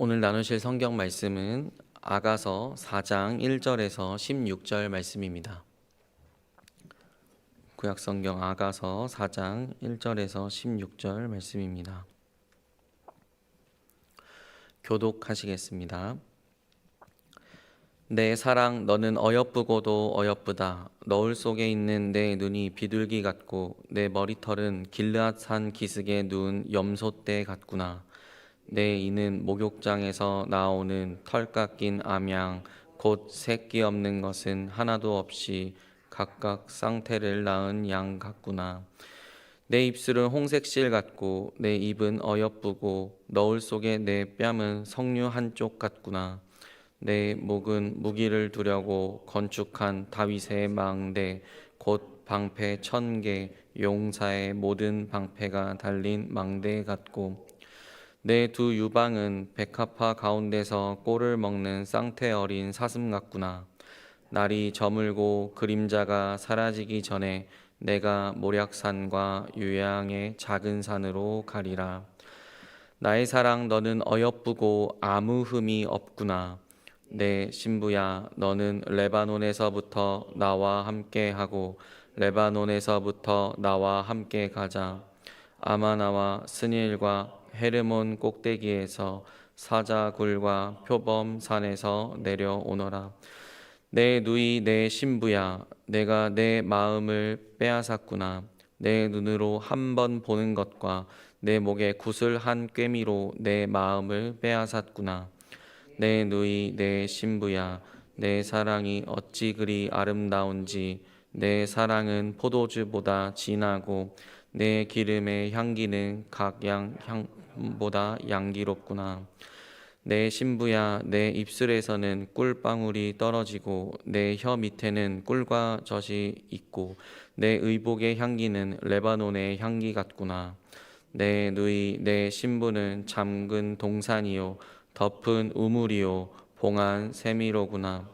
오늘 나누실 성경 말씀은 아가서 4장 1절에서 16절 말씀입니다. 구약 성경 아가서 4장 1절에서 16절 말씀입니다. 교독하시겠습니다. 내 사랑 너는 어여쁘고도 어여쁘다 너울 속에 있는 내 눈이 비둘기 같고 내 머리털은 길르앗산 기슭에 누운 염소떼 같구나 내 이는 목욕장에서 나오는 털 깎인 암양 곧 새끼 없는 것은 하나도 없이 각각 쌍태를 낳은 양 같구나. 내 입술은 홍색 실 같고 내 입은 어여쁘고 너울 속에 내 뺨은 석류 한쪽 같구나. 내 목은 무기를 두려고 건축한 다윗의 망대 곧 방패 천 개 용사의 모든 방패가 달린 망대 같고 내 두 유방은 백합화 가운데서 꼴을 먹는 쌍태 어린 사슴 같구나. 날이 저물고 그림자가 사라지기 전에 내가 모략산과 유양의 작은 산으로 가리라. 나의 사랑 너는 어여쁘고 아무 흠이 없구나. 내 신부야 너는 레바논에서부터 나와 함께 하고 레바논에서부터 나와 함께 가자. 아마나와 스닐과 헤르몬 꼭대기에서 사자굴과 표범 산에서 내려오너라. 내 누이 내 신부야 내가 내 마음을 빼앗았구나. 내 눈으로 한 번 보는 것과 내 목에 구슬 한 꿰미로 내 마음을 빼앗았구나. 내 누이 내 신부야 내 사랑이 어찌 그리 아름다운지 내 사랑은 포도주보다 진하고 내 기름의 향기는 각양 향 보다 양기롭구나 내 신부야 내 입술에서는 꿀방울이 떨어지고 내 혀 밑에는 꿀과 젖이 있고 내 의복의 향기는 레바논의 향기 같구나 내 누이 내 신부는 잠근 동산이요 덮은 우물이요 봉한 세미로구나.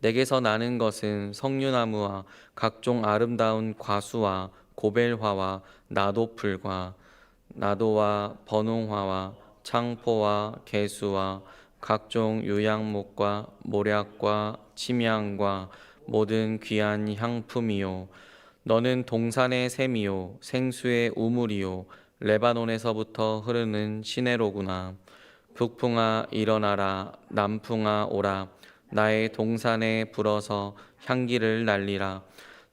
내게서 나는 것은 석류나무와 각종 아름다운 과수와 고벨화와 나도풀과 나도와 번홍화와 창포와 개수와 각종 유양목과 모략과 침향과 모든 귀한 향품이요. 너는 동산의 샘이요 생수의 우물이요. 레바논에서부터 흐르는 시내로구나. 북풍아 일어나라. 남풍아 오라. 나의 동산에 불어서 향기를 날리라.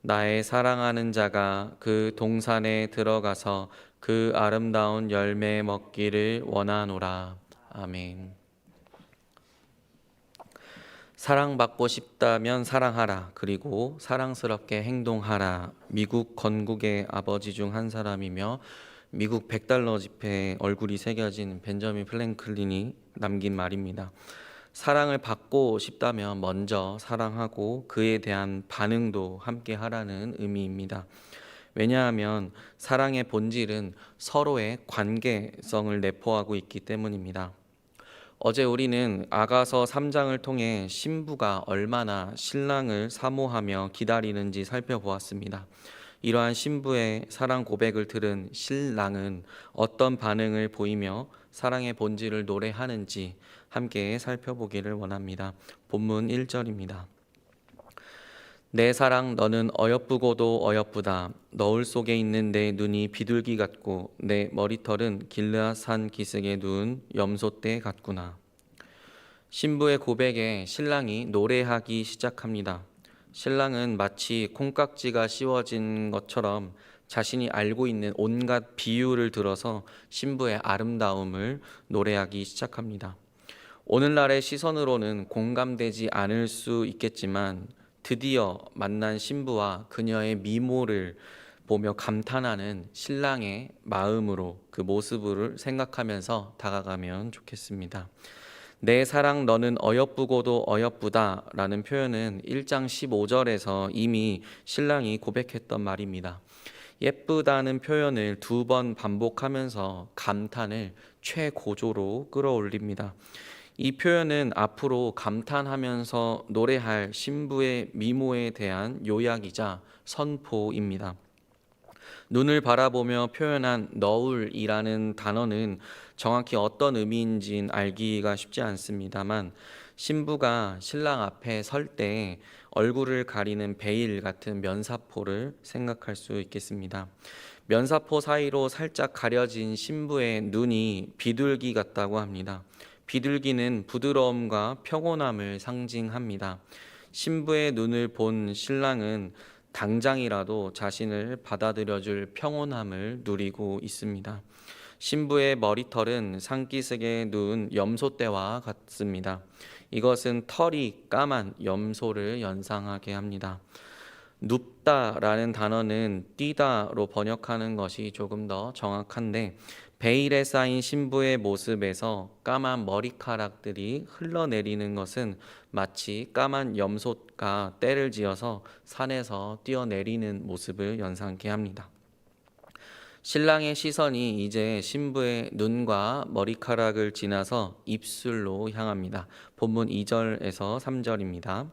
나의 사랑하는 자가 그 동산에 들어가서 그 아름다운 열매 먹기를 원하노라 아멘 사랑받고 싶다면 사랑하라 그리고 사랑스럽게 행동하라 미국 건국의 아버지 중 한 사람이며 미국 100달러 지폐에 얼굴이 새겨진 벤저민 플랭클린이 남긴 말입니다. 사랑을 받고 싶다면 먼저 사랑하고 그에 대한 반응도 함께 하라는 의미입니다. 왜냐하면 사랑의 본질은 서로의 관계성을 내포하고 있기 때문입니다. 어제 우리는 아가서 3장을 통해 신부가 얼마나 신랑을 사모하며 기다리는지 살펴보았습니다. 이러한 신부의 사랑 고백을 들은 신랑은 어떤 반응을 보이며 사랑의 본질을 노래하는지 함께 살펴보기를 원합니다. 본문 1절입니다. 내 사랑 너는 어여쁘고도 어여쁘다 너울 속에 있는 내 눈이 비둘기 같고 내 머리털은 길르앗산 기슭에 누운 염소떼 같구나 신부의 고백에 신랑이 노래하기 시작합니다. 신랑은 마치 콩깍지가 씌워진 것처럼 자신이 알고 있는 온갖 비유를 들어서 신부의 아름다움을 노래하기 시작합니다. 오늘날의 시선으로는 공감되지 않을 수 있겠지만 드디어 만난 신부와 그녀의 미모를 보며 감탄하는 신랑의 마음으로 그 모습을 생각하면서 다가가면 좋겠습니다. 내 사랑 너는 어여쁘고도 어여쁘다 라는 표현은 1장 15절에서 이미 신랑이 고백했던 말입니다. 예쁘다는 표현을 두 번 반복하면서 감탄을 최고조로 끌어올립니다. 이 표현은 앞으로 감탄하면서 노래할 신부의 미모에 대한 요약이자 선포입니다. 눈을 바라보며 표현한 너울이라는 단어는 정확히 어떤 의미인지는 알기가 쉽지 않습니다만 신부가 신랑 앞에 설 때 얼굴을 가리는 베일 같은 면사포를 생각할 수 있겠습니다. 면사포 사이로 살짝 가려진 신부의 눈이 비둘기 같다고 합니다. 비둘기는 부드러움과 평온함을 상징합니다. 신부의 눈을 본 신랑은 당장이라도 자신을 받아들여줄 평온함을 누리고 있습니다. 신부의 머리털은 산기슭에 누운 염소떼와 같습니다. 이것은 털이 까만 염소를 연상하게 합니다. 눕다라는 단어는 뛰다로 번역하는 것이 조금 더 정확한데 베일에 쌓인 신부의 모습에서 까만 머리카락들이 흘러내리는 것은 마치 까만 염소가 떼를 지어서 산에서 뛰어내리는 모습을 연상케 합니다. 신랑의 시선이 이제 신부의 눈과 머리카락을 지나서 입술로 향합니다. 본문 2절에서 3절입니다.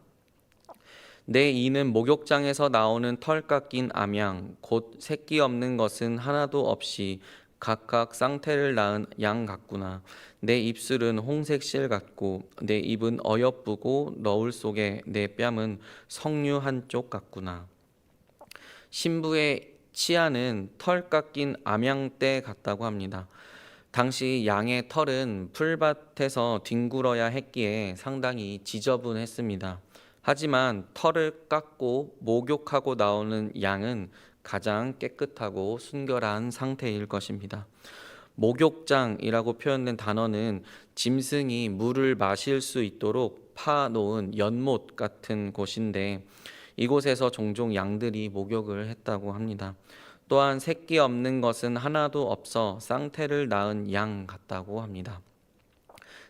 내 이는 목욕장에서 나오는 털 깎인 암양 곧 새끼 없는 것은 하나도 없이 각각 쌍태를 낳은 양 같구나. 내 입술은 홍색 실 같고 내 입은 어여쁘고 너울 속에 내 뺨은 석류 한쪽 같구나. 신부의 치아는 털 깎인 암양떼 같다고 합니다. 당시 양의 털은 풀밭에서 뒹굴어야 했기에 상당히 지저분했습니다. 하지만 털을 깎고 목욕하고 나오는 양은 가장 깨끗하고 순결한 상태일 것입니다. 목욕장이라고 표현된 단어는 짐승이 물을 마실 수 있도록 파놓은 연못 같은 곳인데 이곳에서 종종 양들이 목욕을 했다고 합니다. 또한 새끼 없는 것은 하나도 없어 쌍태를 낳은 양 같다고 합니다.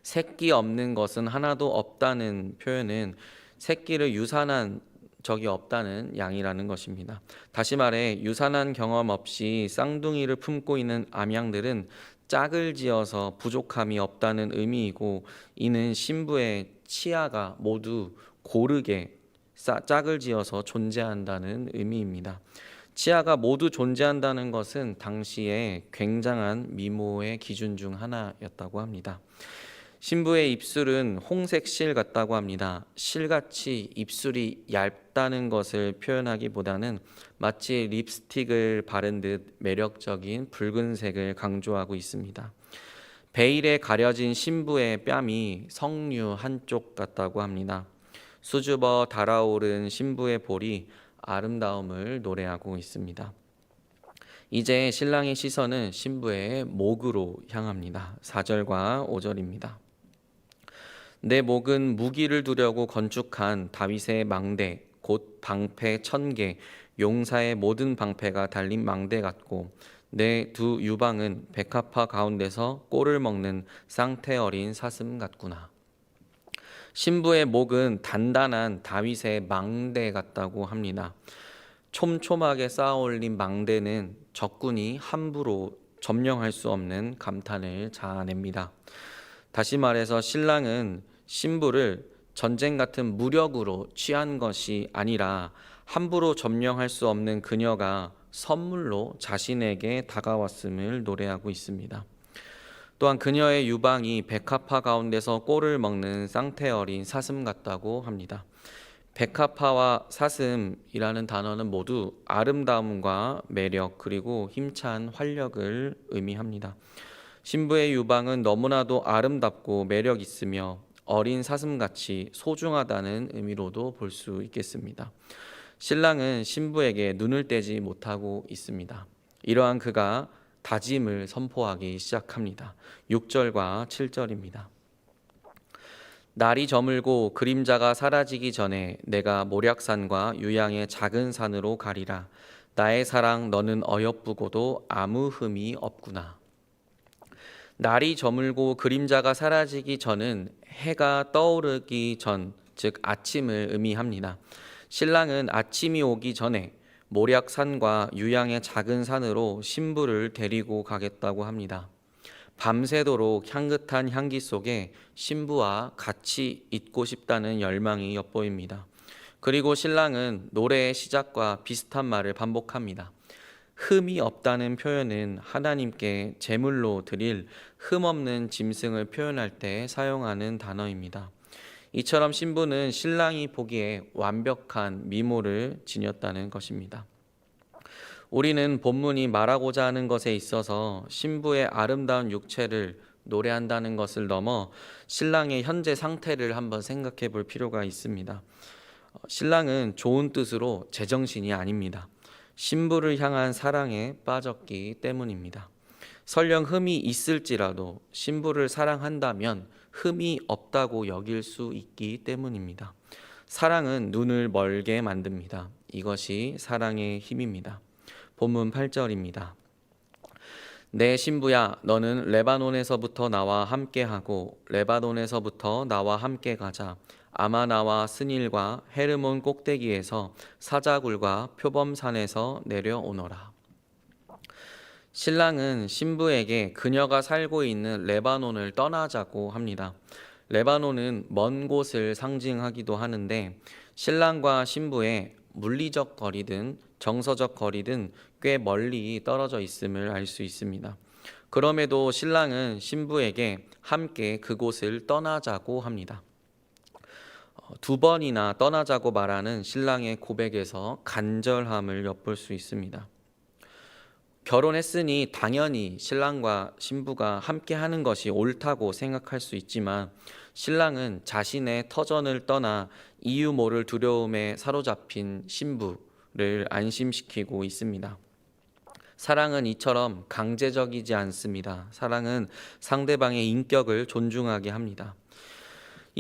새끼 없는 것은 하나도 없다는 표현은 새끼를 유산한 적이 없다는 양이라는 것입니다. 다시 말해 유산한 경험 없이 쌍둥이를 품고 있는 암양들은 짝을 지어서 부족함이 없다는 의미이고 이는 신부의 치아가 모두 고르게 짝을 지어서 존재한다는 의미입니다. 치아가 모두 존재한다는 것은 당시에 굉장한 미모의 기준 중 하나였다고 합니다. 신부의 입술은 홍색 실 같다고 합니다. 실같이 입술이 얇다는 것을 표현하기보다는 마치 립스틱을 바른 듯 매력적인 붉은색을 강조하고 있습니다. 베일에 가려진 신부의 뺨이 석류 한쪽 같다고 합니다. 수줍어 달아오른 신부의 볼이 아름다움을 노래하고 있습니다. 이제 신랑의 시선은 신부의 목으로 향합니다. 4절과 5절입니다. 내 목은 무기를 두려고 건축한 다윗의 망대 곧 방패 천 개, 용사의 모든 방패가 달린 망대 같고 내 두 유방은 백합화 가운데서 꼴을 먹는 쌍태 어린 사슴 같구나. 신부의 목은 단단한 다윗의 망대 같다고 합니다. 촘촘하게 쌓아올린 망대는 적군이 함부로 점령할 수 없는 감탄을 자아냅니다. 다시 말해서 신랑은 신부를 전쟁 같은 무력으로 취한 것이 아니라 함부로 점령할 수 없는 그녀가 선물로 자신에게 다가왔음을 노래하고 있습니다. 또한 그녀의 유방이 백합화 가운데서 꼴을 먹는 쌍태 어린 사슴 같다고 합니다. 백합화와 사슴이라는 단어는 모두 아름다움과 매력 그리고 힘찬 활력을 의미합니다. 신부의 유방은 너무나도 아름답고 매력 있으며 어린 사슴같이 소중하다는 의미로도 볼 수 있겠습니다. 신랑은 신부에게 눈을 떼지 못하고 있습니다. 이러한 그가 다짐을 선포하기 시작합니다. 6절과 7절입니다. 날이 저물고 그림자가 사라지기 전에 내가 모략산과 유양의 작은 산으로 가리라. 나의 사랑 너는 어여쁘고도 아무 흠이 없구나. 날이 저물고 그림자가 사라지기 전은 해가 떠오르기 전, 즉 아침을 의미합니다. 신랑은 아침이 오기 전에 모략산과 유양의 작은 산으로 신부를 데리고 가겠다고 합니다. 밤새도록 향긋한 향기 속에 신부와 같이 있고 싶다는 열망이 엿보입니다. 그리고 신랑은 노래의 시작과 비슷한 말을 반복합니다. 흠이 없다는 표현은 하나님께 제물로 드릴 흠 없는 짐승을 표현할 때 사용하는 단어입니다. 이처럼 신부는 신랑이 보기에 완벽한 미모를 지녔다는 것입니다. 우리는 본문이 말하고자 하는 것에 있어서 신부의 아름다운 육체를 노래한다는 것을 넘어 신랑의 현재 상태를 한번 생각해 볼 필요가 있습니다. 어, 신랑은 좋은 뜻으로 제정신이 아닙니다. 신부를 향한 사랑에 빠졌기 때문입니다. 설령 흠이 있을지라도 신부를 사랑한다면 흠이 없다고 여길 수 있기 때문입니다. 사랑은 눈을 멀게 만듭니다. 이것이 사랑의 힘입니다. 본문 8절입니다. 내 신부야 너는 레바논에서부터 나와 함께하고 레바논에서부터 나와 함께 가자 아마나와 스닐과 헤르몬 꼭대기에서 사자굴과 표범산에서 내려오너라 신랑은 신부에게 그녀가 살고 있는 레바논을 떠나자고 합니다. 레바논은 먼 곳을 상징하기도 하는데 신랑과 신부의 물리적 거리든 정서적 거리든 꽤 멀리 떨어져 있음을 알 수 있습니다. 그럼에도 신랑은 신부에게 함께 그곳을 떠나자고 합니다. 어, 두 번이나 떠나자고 말하는 신랑의 고백에서 간절함을 엿볼 수 있습니다. 결혼했으니 당연히 신랑과 신부가 함께 하는 것이 옳다고 생각할 수 있지만 신랑은 자신의 터전을 떠나 이유 모를 두려움에 사로잡힌 신부를 안심시키고 있습니다. 사랑은 이처럼 강제적이지 않습니다. 사랑은 상대방의 인격을 존중하게 합니다.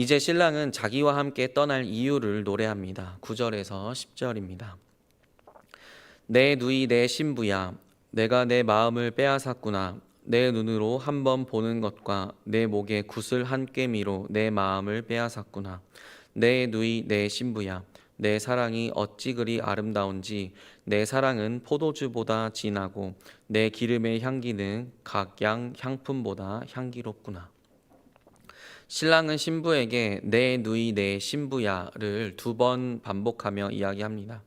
이제 신랑은 자기와 함께 떠날 이유를 노래합니다. 9절에서 10절입니다. 내 누이 내 신부야 내가 내 마음을 빼앗았구나. 내 눈으로 한 번 보는 것과 내 목에 굿을 한 꿰미로 내 마음을 빼앗았구나. 내 누이 내 신부야. 내 사랑이 어찌 그리 아름다운지 내 사랑은 포도주보다 진하고 내 기름의 향기는 각양 향품보다 향기롭구나. 신랑은 신부에게 내 누이 내 신부야를 두 번 반복하며 이야기합니다.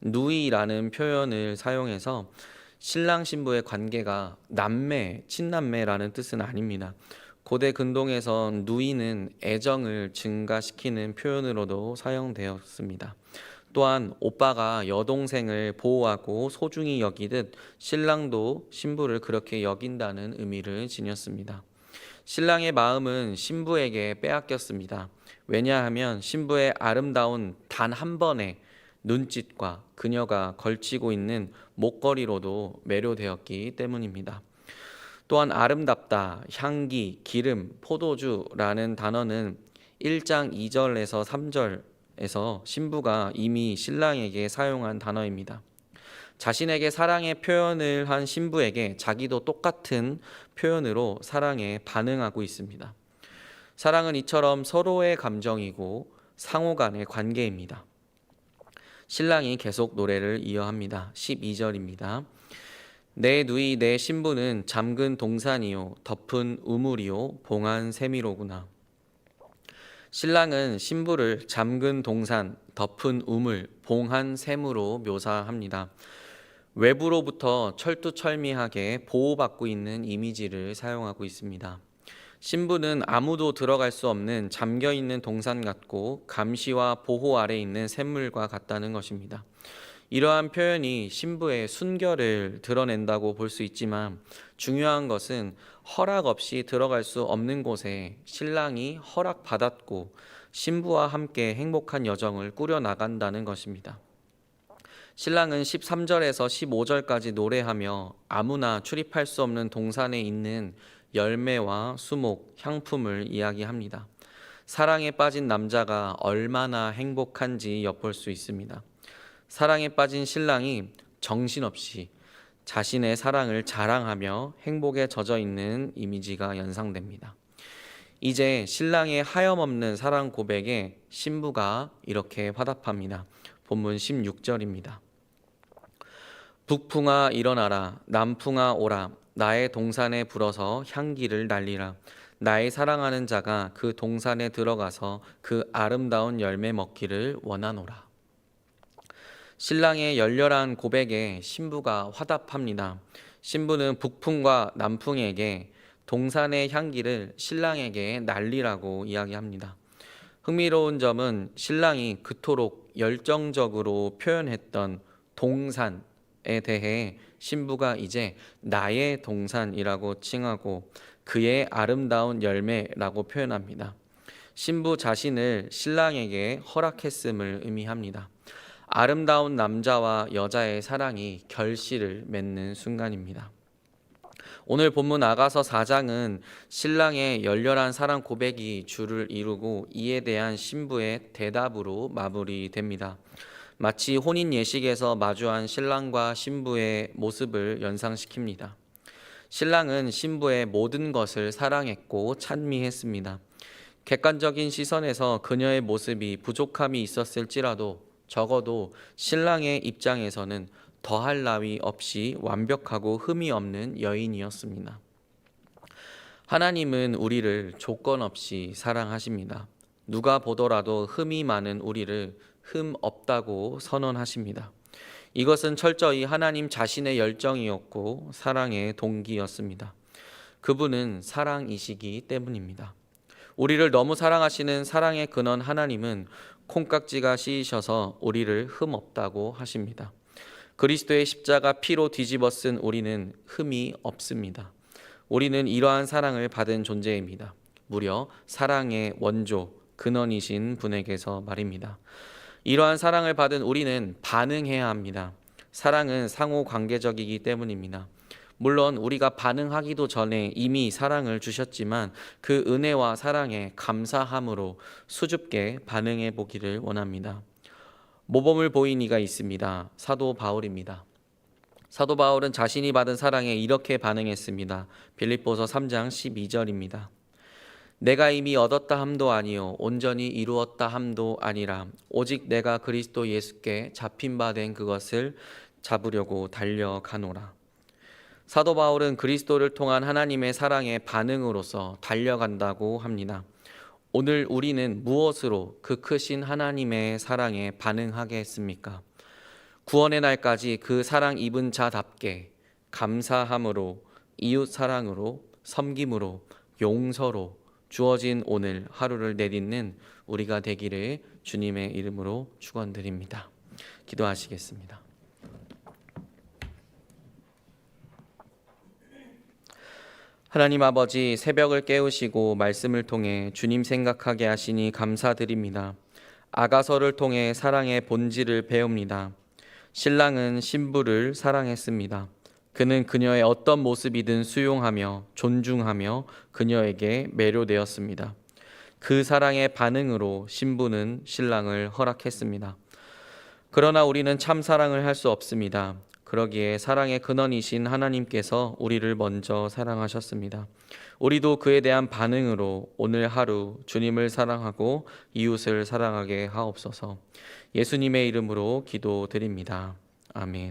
누이라는 표현을 사용해서 신랑 신부의 관계가 남매, 친남매라는 뜻은 아닙니다. 고대 근동에선 누이는 애정을 증가시키는 표현으로도 사용되었습니다. 또한 오빠가 여동생을 보호하고 소중히 여기듯 신랑도 신부를 그렇게 여긴다는 의미를 지녔습니다. 신랑의 마음은 신부에게 빼앗겼습니다. 왜냐하면 신부의 아름다운 단 한 번의 눈짓과 그녀가 걸치고 있는 목걸이로도 매료되었기 때문입니다. 또한 아름답다, 향기, 기름, 포도주라는 단어는 1장 2절에서 3절에서 신부가 이미 신랑에게 사용한 단어입니다. 자신에게 사랑의 표현을 한 신부에게 자기도 똑같은 표현으로 사랑에 반응하고 있습니다. 사랑은 이처럼 서로의 감정이고 상호 간의 관계입니다. 신랑이 계속 노래를 이어합니다. 12절입니다. 내 누이 내 신부는 잠근 동산이요 덮은 우물이요 봉한 세미로구나. 신랑은 신부를 잠근 동산, 덮은 우물, 봉한 샘으로 묘사합니다. 외부로부터 철두철미하게 보호받고 있는 이미지를 사용하고 있습니다. 신부는 아무도 들어갈 수 없는 잠겨 있는 동산 같고 감시와 보호 아래 있는 샘물과 같다는 것입니다. 이러한 표현이 신부의 순결을 드러낸다고 볼 수 있지만 중요한 것은 허락 없이 들어갈 수 없는 곳에 신랑이 허락받았고 신부와 함께 행복한 여정을 꾸려 나간다는 것입니다. 신랑은 13절에서 15절까지 노래하며 아무나 출입할 수 없는 동산에 있는 열매와 수목, 향품을 이야기합니다. 사랑에 빠진 남자가 얼마나 행복한지 엿볼 수 있습니다. 사랑에 빠진 신랑이 정신없이 자신의 사랑을 자랑하며 행복에 젖어 있는 이미지가 연상됩니다. 이제 신랑의 하염없는 사랑 고백에 신부가 이렇게 화답합니다. 본문 16절입니다. 북풍아 일어나라 남풍아 오라 나의 동산에 불어서 향기를 날리라. 나의 사랑하는 자가 그 동산에 들어가서 그 아름다운 열매 먹기를 원하노라. 신랑의 열렬한 고백에 신부가 화답합니다. 신부는 북풍과 남풍에게 동산의 향기를 신랑에게 날리라고 이야기합니다. 흥미로운 점은 신랑이 그토록 열정적으로 표현했던 동산에 대해 신부가 이제 나의 동산이라고 칭하고 그의 아름다운 열매라고 표현합니다. 신부 자신을 신랑에게 허락했음을 의미합니다. 아름다운 남자와 여자의 사랑이 결실을 맺는 순간입니다. 오늘 본문 아가서 4장은 신랑의 열렬한 사랑 고백이 주를 이루고 이에 대한 신부의 대답으로 마무리됩니다. 마치 혼인 예식에서 마주한 신랑과 신부의 모습을 연상시킵니다. 신랑은 신부의 모든 것을 사랑했고 찬미했습니다. 객관적인 시선에서 그녀의 모습이 부족함이 있었을지라도 적어도 신랑의 입장에서는 더할 나위 없이 완벽하고 흠이 없는 여인이었습니다. 하나님은 우리를 조건 없이 사랑하십니다. 누가 보더라도 흠이 많은 우리를 흠 없다고 선언하십니다. 이것은 철저히 하나님 자신의 열정이었고 사랑의 동기였습니다. 그분은 사랑이시기 때문입니다. 우리를 너무 사랑하시는 사랑의 근원 하나님은 콩깍지가 씌이셔서 우리를 흠 없다고 하십니다. 그리스도의 십자가 피로 뒤집어 쓴 우리는 흠이 없습니다. 우리는 이러한 사랑을 받은 존재입니다. 무려 사랑의 원조, 근원이신 분에게서 말입니다. 이러한 사랑을 받은 우리는 반응해야 합니다. 사랑은 상호 관계적이기 때문입니다. 물론 우리가 반응하기도 전에 이미 사랑을 주셨지만 그 은혜와 사랑에 감사함으로 수줍게 반응해 보기를 원합니다. 모범을 보인 이가 있습니다. 사도 바울입니다. 사도 바울은 자신이 받은 사랑에 이렇게 반응했습니다. 빌립보서 3장 12절입니다. 내가 이미 얻었다 함도 아니요 온전히 이루었다 함도 아니라 오직 내가 그리스도 예수께 잡힌 바 된 그것을 잡으려고 달려가노라. 사도 바울은 그리스도를 통한 하나님의 사랑의 반응으로서 달려간다고 합니다. 오늘 우리는 무엇으로 그 크신 하나님의 사랑에 반응하겠습니까? 구원의 날까지 그 사랑 입은 자답게 감사함으로 이웃 사랑으로 섬김으로 용서로 주어진 오늘 하루를 내딛는 우리가 되기를 주님의 이름으로 축원드립니다. 기도하시겠습니다. 하나님 아버지 새벽을 깨우시고 말씀을 통해 주님 생각하게 하시니 감사드립니다. 아가서를 통해 사랑의 본질을 배웁니다. 신랑은 신부를 사랑했습니다. 그는 그녀의 어떤 모습이든 수용하며 존중하며 그녀에게 매료되었습니다. 그 사랑의 반응으로 신부는 신랑을 허락했습니다. 그러나 우리는 참 사랑을 할 수 없습니다. 그러기에 사랑의 근원이신 하나님께서 우리를 먼저 사랑하셨습니다. 우리도 그에 대한 반응으로 오늘 하루 주님을 사랑하고 이웃을 사랑하게 하옵소서. 예수님의 이름으로 기도드립니다. 아멘.